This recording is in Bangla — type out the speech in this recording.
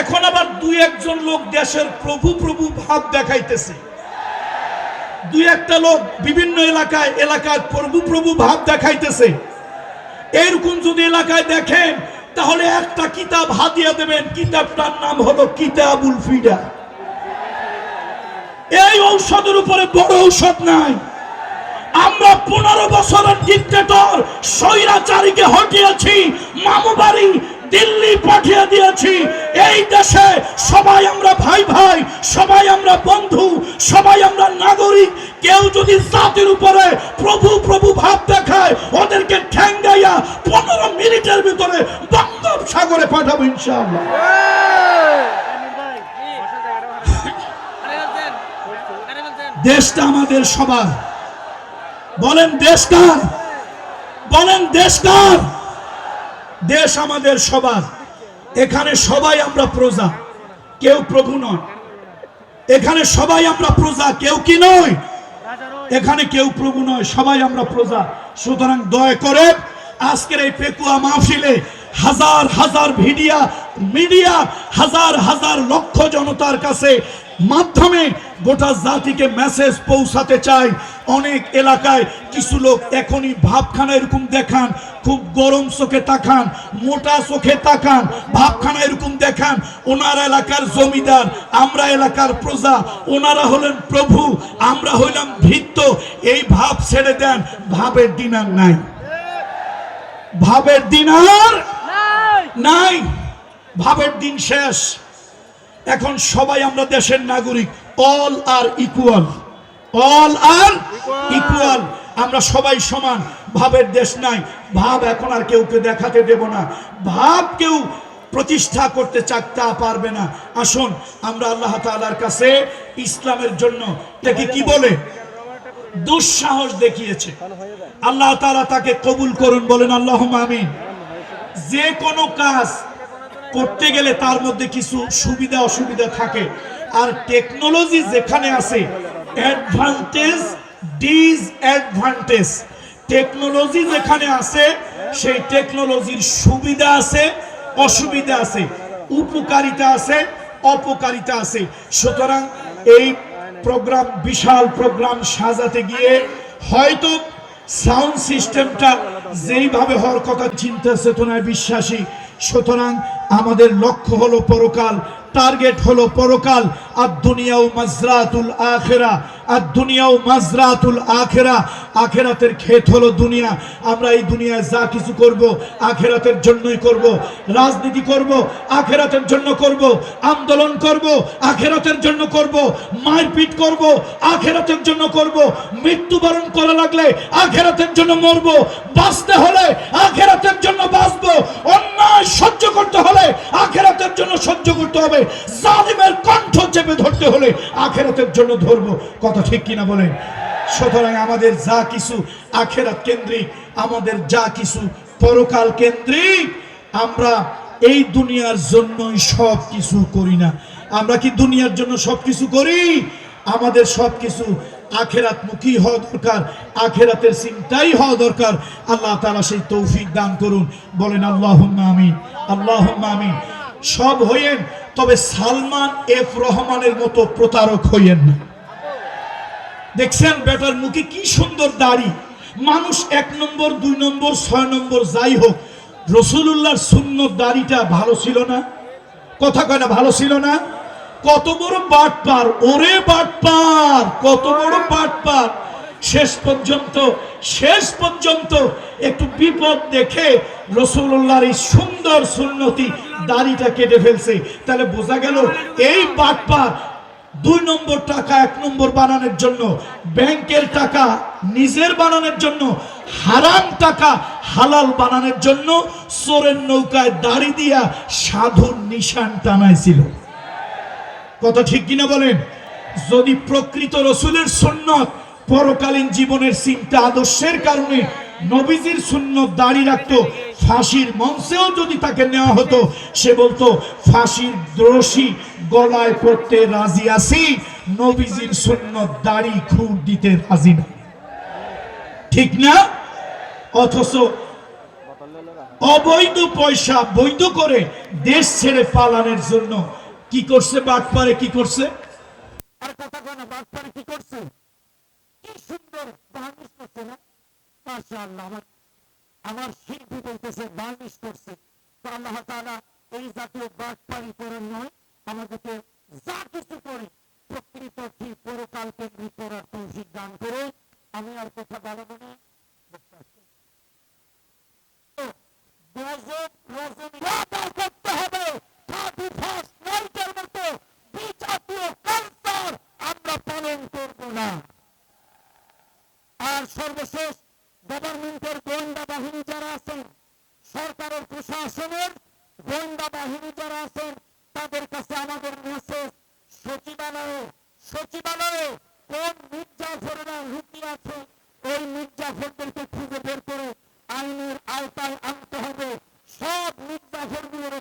এখন আবার দুই একজন লোক দেশের প্রভু প্রভু ভাব দেখাইতেছে। দুই একটা লোক বিভিন্ন এলাকায় এলাকায় প্রভু প্রভু ভাব দেখাইতেছে। এরকম যদি এলাকায় দেখেন, তাহলে একটা কিতাব হাতিয়া দেবেন, কিতাবটার নাম হলো কিতাবুল ফিডা এই ঔষধের উপরে বড় ঔষধ নাই। আমরা পনেরো বছরের ডিক্টেটর স্বৈরাচারীকে হটিয়েছি মামু বাড়ি দিল্লি পাঠিয়ে দিয়েছি। এই দেশে সবাই আমরা ভাই ভাই, সবাই আমরা বন্ধু, সবাই আমরা নাগরিক। কেউ যদি জাতির উপরে প্রভু প্রভু ভাব দেখায়, ওদেরকে ঠ্যাঙ্গাইয়া পনেরো মিনিটের ভিতরে বঙ্গোপসাগরে পাঠাবো ইনশাআল্লাহ। দেশটা আমাদের সবার। বলেন দেশ কার? বলেন দেশ কার? দেশ আমাদের সবার। এখানে সবাই আমরা প্রজা, কেউ প্রভু নয়। এখানে সবাই আমরা প্রজা, কেউ কি নয়? এখানে কেউ প্রভু নয়, সবাই আমরা প্রজা। সুতরাং দয়া করে আজকের এই পেকুয়া মাহফিলে হাজার হাজার ভিডিয়া মিডিয়া হাজার হাজার লক্ষ জনতার কাছে মাধ্যমে গোটা জাতিকে মেসেজ পৌঁছাতে চাই অনেক এলাকায় কিছু লোক এখনই ভাবখানা এরকম দেখান খুব গরম চোখে তাকান মোটা চোখে তাকান ভাবখানা এরকম দেখান ওনার এলাকার জমিদার আমরা এলাকার প্রজা ওনারা হলেন প্রভু আমরা হইলাম ভৃত্য এই ভাব ছেড়ে দেন। ভাবের দিন আর নাই। ভাবের দিন আর নাই। ভাবের দিন শেষ। এখন সবাই আমরা দেশের নাগরিক। All are equal all are equal আমরা সবাই সমান। ভাবের দেশ নাই। ভাব এখন আর কেউকে দেখাতে দেব না। ভাব কেউ প্রতিষ্ঠা করতে চাকতা পারবে না। আসুন, আমরা আল্লাহ তাআলার কাছে ইসলামের জন্য এটাকে কি বলে? দুঃসাহস দেখিয়েছে। আল্লাহ তাআলা তাকে কবুল করুন, বলেন আল্লাহ আমিন। যে কোনো কাজ করতে গেলে তার মধ্যে কিছু সুবিধা, অসুবিধা থাকে। আর টেকনোলজি যেখানে আছে অ্যাডভান্টেজ ডিসঅ্যাডভান্টেজ টেকনোলজি যেখানে আছে, সেই টেকনোলজির সুবিধা আছে, অসুবিধা আছে, উপকারিতা আছে, অপকারিতা আছে। সুতরাং এই প্রোগ্রাম বিশাল প্রোগ্রাম সাজাতে গিয়ে হয়তো সাউন্ড সিস্টেমটা যেইভাবে হওয়ার কথা চিন্তা চেতনায় বিশ্বাসী সুতরাং আমাদের লক্ষ্য হলো পরকাল টার্গেট হলো পরকাল আর দুনিয়াও মাজরাতুল আখেরা। আর দুনিয়াও মাজরাতুল আখেরা। আখেরাতের ক্ষেত হলো দুনিয়া। আমরা এই দুনিয়ায় যা কিছু করব, আখেরাতের জন্যই করব। রাজনীতি করব, আখেরাতের জন্য করব। আন্দোলন করব, আখেরাতের জন্য করব। মারপিট করব, আখেরাতের জন্য করব। মৃত্যুবরণ করা লাগলে আখেরাতের জন্য মরব। বাঁচতে হলে আখেরাতের জন্য বাঁচবো। অন্যায় সহ্য করতে হলে আখেরাতের জন্য সহ্য করতে হবে। জালিমের কণ্ঠ চেপে ধরতে হলে আখেরাতের জন্য ধরবো। কথা ঠিক কিনা বলেন? সুতরাং আমাদের যা কিছু আখেরাত কেন্দ্রিক, আমাদের যা কিছু পরকাল কেন্দ্রিক, আমরা এই দুনিয়ার জন্যই সব কিছু করি না। আমরা কি দুনিয়ার জন্য সব কিছু করি? আমাদের সব কিছু আখেরাত মুখী হওয়া দরকার, আখেরাতের চিন্তাই হওয়া দরকার। আল্লাহ তাআলা সেই তৌফিক দান করুন। বলেন আল্লাহ আমিন আল্লাহ আমিন। সব হইয়েন, তবে সালমান এফ রহমানের মতো প্রতারক হইয়েন না। দেখছেন বেটার মুখে কি সুন্দর দাড়ি। মানুষ এক নম্বর, দুই নম্বর, ছয় নম্বর, যাই হোক রসুল্লাহর শূন্য দাড়িটা ভালো ছিল না? কথা কয় না, ভালো ছিল না? কত বড় বাট পার, ওরে বাট পার, কত বড় বাট পার। শেষ পর্যন্ত শেষ পর্যন্ত একটু বিপদ দেখে রসুল্লাহর এই সুন্দর সুন্নতি দাড়িটা কেটে ফেলছে। তাহলে বোঝা গেল, এই বাট পার দুই নম্বর টাকা এক নম্বর বানানোর জন্য, ব্যাংকের টাকা নিজের বানানোর জন্য, হারাম টাকা হালাল বানানোর জন্য চোরের নৌকায় দাড়ি দিয়া সাধুর নিশান টানাইছিল। কথা ঠিক কিনা বলেন? যদি প্রকৃত রসুলের সুন্নত পরকালীন জীবনের চিন্তা আদর্শের কারণে নবীজির সুন্নত দাড়ি রাখতো ফাঁসির মঞ্চেও যদি তাকে নেওয়া হতো, সে বলতো, ফাঁসির দ্রোষী গলায় পড়তে রাজি আছি, নবীজির সুন্নত দাড়ি খুঁড় দিতে রাজি না। ঠিক না? অথচ অবৈধ পয়সা বৈধ করে দেশ ছেড়ে পালানোর জন্য কি করছে বাটপারে কি করছে? কি করছে? আমার আমার বলতেছে বার্নিশ করছে। তো আল্লাহ তাআলা এই জাতীয় বাটপারি করে নয়, আমাদেরকে যা কিছু করে প্রকৃত ঠিক পরকাল কেন্দ্রিক করার তৌফিক দান করে আমি আর কথা বাড়াবো না। আর সর্বশেষ গভর্নমেন্টের গোয়েন্দা বাহিনী যারা আছেন, সরকারের প্রশাসনের গোয়েন্দা বাহিনী যারা আছেন, তাদের কাছে আমাদের মেসেজ সচিবালয়ে সচিবালয়ে কোন মির্জাফরেরা লুকিয়ে আছে, ওই মির্জাফরদেরকে খুঁজে বের করে আইনের আওতায় আনতে হবে। সব মির্জাফরগুলোর